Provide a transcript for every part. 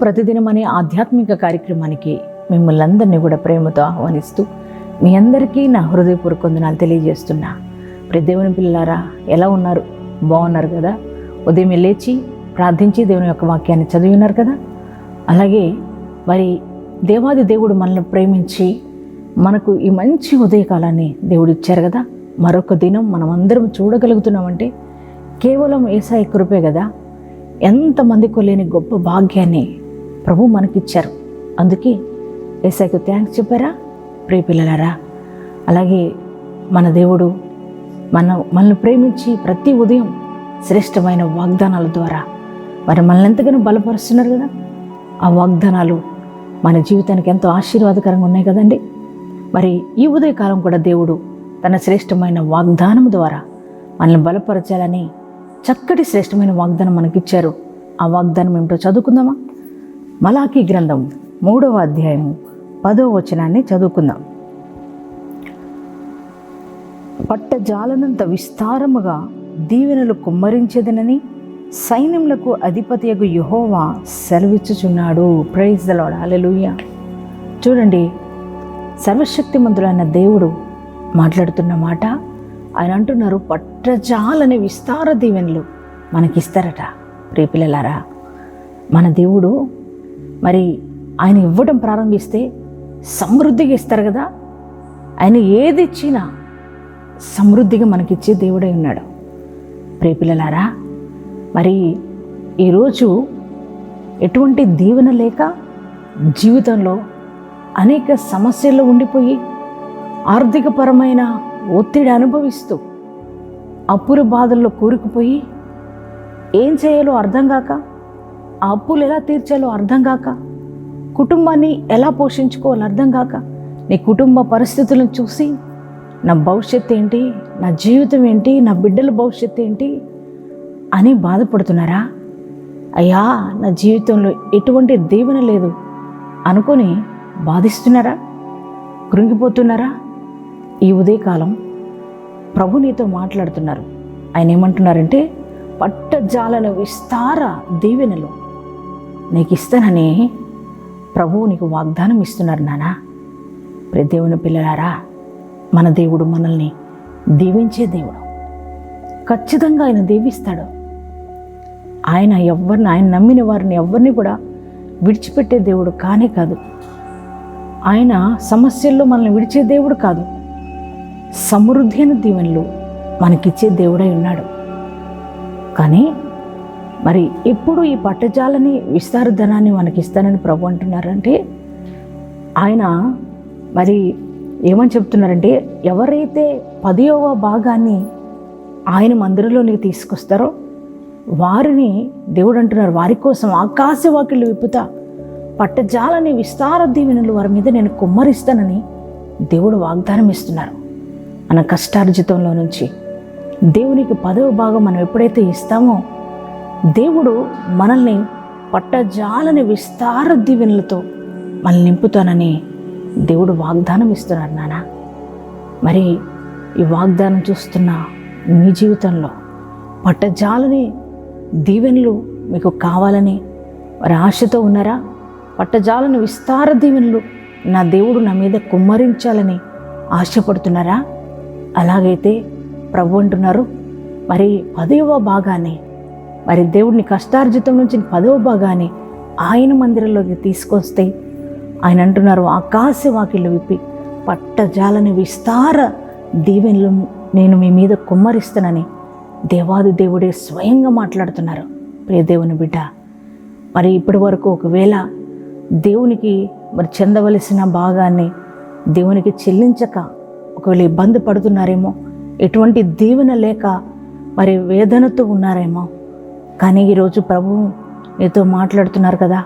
ప్రతిదినం అనే ఆధ్యాత్మిక కార్యక్రమానికి మిమ్మల్ని అందరినీ కూడా ప్రేమతో ఆహ్వానిస్తూ మీ అందరికీ నా హృదయపూర్వక వందనాలు తెలియజేస్తున్నా. ప్రతి దేవుని పిల్లారా ఎలా ఉన్నారు? బాగున్నారు కదా? ఉదయం లేచి ప్రార్థించి దేవుని యొక్క వాక్యాన్ని చదివి ఉన్నారు కదా? అలాగే మరి దేవాది దేవుడు మనల్ని ప్రేమించి మనకు ఈ మంచి ఉదయకాలాన్ని దేవుడు ఇచ్చారు కదా? మరొక దినం మనం అందరం చూడగలుగుతున్నామంటే కేవలం ఏసాయి కృపే కదా? ఎంతమందికి లేని గొప్ప భాగ్యాన్ని ప్రభు మనకిచ్చారు. అందుకే ఏసాయికి థ్యాంక్స్ చెప్పారా? ప్రియ పిల్లలారా అలాగే మన దేవుడు మన మనల్ని ప్రేమించి ప్రతి ఉదయం శ్రేష్టమైన వాగ్దానాల ద్వారా మరి మనల్ని ఎంతగానో బలపరుస్తున్నారు కదా. ఆ వాగ్దానాలు మన జీవితానికి ఎంతో ఆశీర్వాదకరంగా ఉన్నాయి కదండి. మరి ఈ ఉదయకాలం కూడా దేవుడు తన శ్రేష్టమైన వాగ్దానం ద్వారా మనల్ని బలపరచాలని చక్కటి శ్రేష్టమైన వాగ్దానం మనకిచ్చారు. ఆ వాగ్దానం ఏమిటో చదువుకుందామా? మలాకీ గ్రంథం మూడవ అధ్యాయము పదో వచనాన్ని చదువుకుందాం. పట్టజాలనంత విస్తారముగా దీవెనలు కుమ్మరించేదనని సైన్యములకు అధిపతియగు యుహోవా సెలవిచ్చుచున్నాడు. ప్రైజ్ దలాడ్ అలెలుయ చూడండి సర్వశక్తిమంతుడైన దేవుడు మాట్లాడుతున్న మాట ఆయన అంటున్నారు పట్టజాలని విస్తార దీవెనలు మనకిస్తారట. ప్రియపిల్లలారా మన దేవుడు మరి ఆయన ఇవ్వడం ప్రారంభిస్తే సమృద్ధిగా ఇస్తారు కదా? ఆయన ఏది ఇచ్చినా సమృద్ధిగా మనకిచ్చే దేవుడై ఉన్నాడు. ప్రేపిల్లలారా మరి ఈరోజు ఎటువంటి దీవెన లేక జీవితంలో అనేక సమస్యల్లో ఉండిపోయి ఆర్థికపరమైన ఒత్తిడి అనుభవిస్తూ అప్పుల బాధల్లో కూరుకుపోయి ఏం చేయాలో అర్థం కాక ఆ అప్పులు ఎలా తీర్చాలో అర్థం కాక కుటుంబాన్ని ఎలా పోషించుకోవాలో అర్థం కాక నీ కుటుంబ పరిస్థితులను చూసి నా భవిష్యత్తు ఏంటి నా జీవితం ఏంటి నా బిడ్డల భవిష్యత్తు ఏంటి అని బాధపడుతున్నారా? అయ్యా నా జీవితంలో ఎటువంటి దీవెన లేదు అనుకొని బాధిస్తున్నారా? కృంగిపోతున్నారా? ఈ ఉదయకాలం ప్రభు నీతో మాట్లాడుతున్నారు. ఆయన ఏమంటున్నారంటే పట్టజాలను విస్తార దీవెనలు. నీకు ఇస్తానని ప్రభువు నీకు వాగ్దానం ఇస్తున్నారు నానా. ప్రతి దేవుని పిల్లలారా మన దేవుడు మనల్ని దీవించే దేవుడు. ఖచ్చితంగా ఆయన దీవిస్తాడు. ఆయన ఎవరిని ఆయన నమ్మిన వారిని ఎవరిని కూడా విడిచిపెట్టే దేవుడు కానే కాదు. ఆయన సమస్యల్లో మనల్ని విడిచే దేవుడు కాదు. సమృద్ధి అయిన దీవెనలు మనకిచ్చే దేవుడై ఉన్నాడు. కానీ మరి ఎప్పుడు ఈ పట్టజాలని విస్తారధనాన్ని మనకి ఇస్తానని ప్రభు అంటున్నారంటే ఆయన మరి ఏమని చెప్తున్నారంటే ఎవరైతే పదియవ భాగాన్ని ఆయన మందిరంలోనికి తీసుకొస్తారో వారిని దేవుడు అంటున్నారు వారి కోసం ఆకాశ వాకిళ్ళు విప్పుతా పట్టజాలని విస్తార దీవెనలు వారి మీద నేను కుమ్మరిస్తానని దేవుడు వాగ్దానం ఇస్తున్నారు మన కష్టార్జితంలో నుంచి దేవునికి పదవ భాగం మనం ఎప్పుడైతే ఇస్తామో దేవుడు మనల్ని పట్టజాలని విస్తార దీవెనలతో మనల్ని నింపుతానని దేవుడు వాగ్దానం ఇస్తున్నారు నాన్న మరి ఈ వాగ్దానం చూస్తున్న మీ జీవితంలో పట్టజాలని దీవెనలు మీకు కావాలని మరి ఆశతో ఉన్నారా? పట్టజాలని విస్తార దీవెనలు నా దేవుడు నా మీద కుమ్మరించాలని ఆశపడుతున్నారా? అలాగైతే ప్రభు అంటున్నారు మరి పదవ భాగాన్ని మరి దేవుడిని కష్టార్జితం నుంచి పదవ భాగాన్ని ఆయన మందిరంలోకి తీసుకొస్తే ఆయన అంటున్నారు ఆకాశ వాకిళ్ళు విప్పి పట్టజాలని విస్తార దీవెనలు నేను మీ మీద కుమ్మరిస్తానని దేవాది దేవుడే స్వయంగా మాట్లాడుతున్నారు. ప్రియ దేవుని బిడ్డ మరి ఇప్పటి వరకు ఒకవేళ దేవునికి మరి చెందవలసిన భాగాన్ని దేవునికి చెల్లించక ఒకవేళ ఇబ్బంది పడుతున్నారేమో ఎటువంటి దీవెన లేక మరి వేదనతో ఉన్నారేమో కానీ ఈరోజు ప్రభు నీతో మాట్లాడుతున్నారు కదా.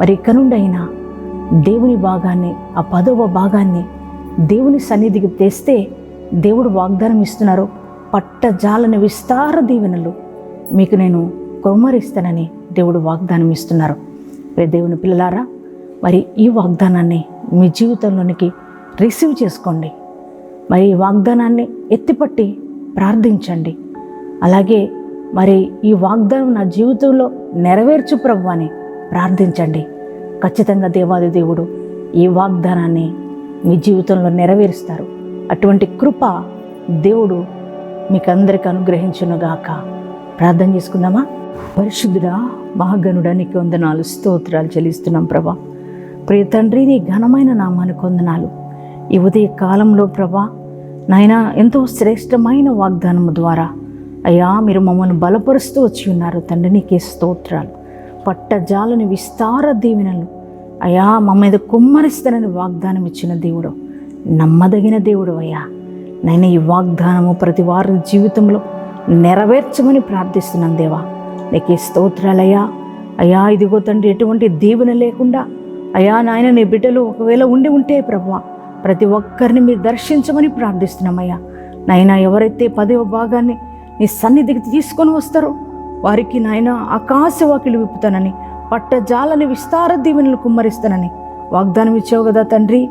మరి ఇక నుండి అయినా దేవుని భాగాన్ని ఆ పదవ భాగాన్ని దేవుని సన్నిధికి తెస్తే దేవుడు వాగ్దానం ఇస్తున్నారు. పట్టజాలని విస్తార దీవెనలు మీకు నేను కుమ్మరిస్తానని దేవుడు వాగ్దానం ఇస్తున్నారు. రే దేవుని పిల్లలారా మరి ఈ వాగ్దానాన్ని మీ జీవితంలోనికి రిసీవ్ చేసుకోండి. మరి ఈ వాగ్దానాన్ని ఎత్తిపట్టి ప్రార్థించండి. అలాగే మరి ఈ వాగ్దానం నా జీవితంలో నెరవేర్చు ప్రభు అని ప్రార్థించండి. ఖచ్చితంగా దేవాది దేవుడు ఈ వాగ్దానాన్ని మీ జీవితంలో నెరవేరుస్తారు. అటువంటి కృప దేవుడు మీకు అందరికి అనుగ్రహించునుగాక ప్రార్థన చేసుకుందామా? పరిశుద్ధుడా మహాగణుడా నీకు వందనాలు స్తోత్రాలు చెల్లిస్తున్నాం ప్రభా. ప్రియ తండ్రి నీ ఘనమైన నామానికి వందనాలు ఈ ఉదయ కాలంలో ప్రభా నాయన ఎంతో శ్రేష్టమైన వాగ్దానము ద్వారా అయ్యా మీరు మమ్మల్ని బలపరుస్తూ వచ్చి ఉన్నారు. తండ్రి నీకే స్తోత్రాలు. పట్టజాలని విస్తార దీవెనలు. అయ్యా మా మీద కుమ్మరిస్తానని వాగ్దానం ఇచ్చిన దేవుడు. నమ్మదగిన దేవుడు అయ్యా. నేను ఈ వాగ్దానము ప్రతి వారి జీవితంలో నెరవేర్చమని ప్రార్థిస్తున్నాను దేవా. నీకే స్తోత్రాలయ్యా అయ్యా. ఇదిగో తండ్రి ఎటువంటి దీవెన లేకుండా అయ్యా నాయన నీ బిడ్డలు ఒకవేళ ఉండి ఉంటే ప్రభా ప్రతి ఒక్కరిని మీరు దర్శించమని ప్రార్థిస్తున్నామయ్యా నాయన ఎవరైతే పదవ భాగాన్ని నీ సన్నిధికి తీసుకొని వస్తారు. వారికి నాయన ఆకాశవాకిలు విప్పుతానని పట్టజాలని విస్తార దీవెనలు కుమ్మరిస్తానని వాగ్దానం ఇచ్చావు కదా తండ్రి.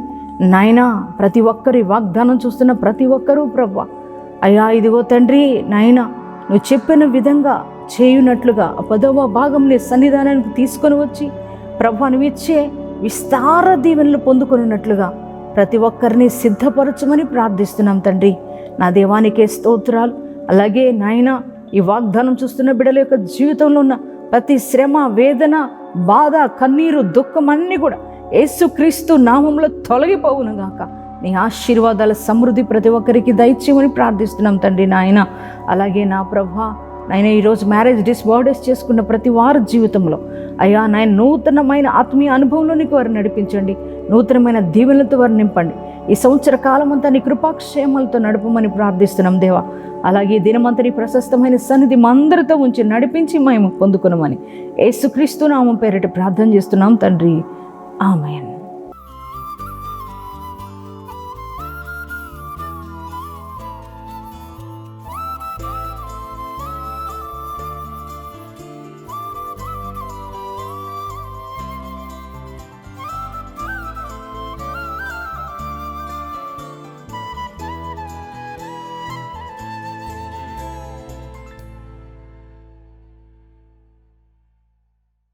నాయనా ప్రతి ఒక్కరి వాగ్దానం చూస్తున్న ప్రతి ఒక్కరూ ప్రభ అయ్యా ఇదిగో తండ్రి నాయన నువ్వు చెప్పిన విధంగా చేయునట్లుగా పదవ భాగం నీ సన్నిధానానికి తీసుకొని వచ్చి ప్రభా ఇచ్చే విస్తార దీవెనలు పొందుకున్నట్లుగా ప్రతి ఒక్కరిని సిద్ధపరచమని ప్రార్థిస్తున్నాం తండ్రి. నా దేవానికే స్తోత్రాలు. అలాగే నాయన ఈ వాగ్దానం చూస్తున్న బిడ్డల యొక్క జీవితంలో ఉన్న ప్రతి శ్రమ వేదన బాధ కన్నీరు దుఃఖం అన్నీ కూడా యేసుక్రీస్తు నామంలో తొలగిపోవును గాక. నీ ఆశీర్వాదాల సమృద్ధి ప్రతి ఒక్కరికి దయచేయమని ప్రార్థిస్తున్నాం తండ్రి నాయన. అలాగే నా ప్రభా నాయన ఈరోజు మ్యారేజ్ డిస్ చేసుకున్న ప్రతి వారి జీవితంలో అయ్యా నాయన నూతనమైన ఆత్మీయ అనుభవంలోనికి వారిని నడిపించండి. నూతనమైన దీవెనలతో వారు నింపండి. ఈ సంవత్సర కాలమంతా నీ కృపాక్షేమాలతో నడపమని ప్రార్థిస్తున్నాం దేవా. అలాగే ఈ దినమంతా నీ ప్రశస్తమైన సన్నిధి మందరితో ఉంచి నడిపించి మేము పొందుకున్నామని. యేసుక్రీస్తు నామం పేరిట ప్రార్థన చేస్తున్నాం తండ్రి. ఆమెన్.